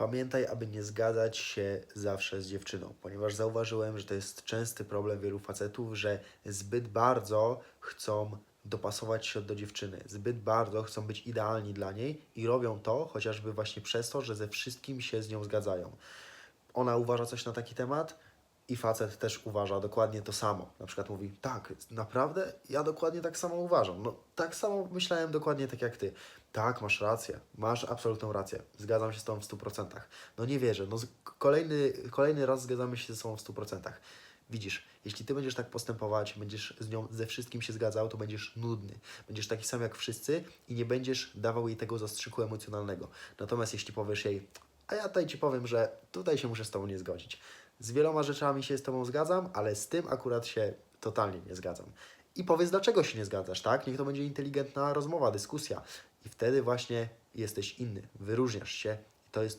Pamiętaj, aby nie zgadzać się zawsze z dziewczyną, ponieważ zauważyłem, że to jest częsty problem wielu facetów, że zbyt bardzo chcą dopasować się do dziewczyny, zbyt bardzo chcą być idealni dla niej i robią to chociażby właśnie przez to, że ze wszystkim się z nią zgadzają. Ona uważa coś na taki temat i facet też uważa dokładnie to samo. Na przykład mówi, tak, naprawdę ja dokładnie tak samo uważam. No tak samo myślałem dokładnie tak jak ty. Tak, masz rację, masz absolutną rację. Zgadzam się z tobą w 100%. No nie wierzę, no kolejny, kolejny raz zgadzamy się ze sobą w 100%. Widzisz, jeśli ty będziesz tak postępować, będziesz z nią ze wszystkim się zgadzał, to będziesz nudny. Będziesz taki sam jak wszyscy i nie będziesz dawał jej tego zastrzyku emocjonalnego. Natomiast jeśli powiesz jej, a ja tutaj ci powiem, że tutaj się muszę z tobą nie zgodzić. Z wieloma rzeczami się z tobą zgadzam, ale z tym akurat się totalnie nie zgadzam. I powiedz, dlaczego się nie zgadzasz, tak? Niech to będzie inteligentna rozmowa, dyskusja. I wtedy właśnie jesteś inny, wyróżniasz się. I to jest to,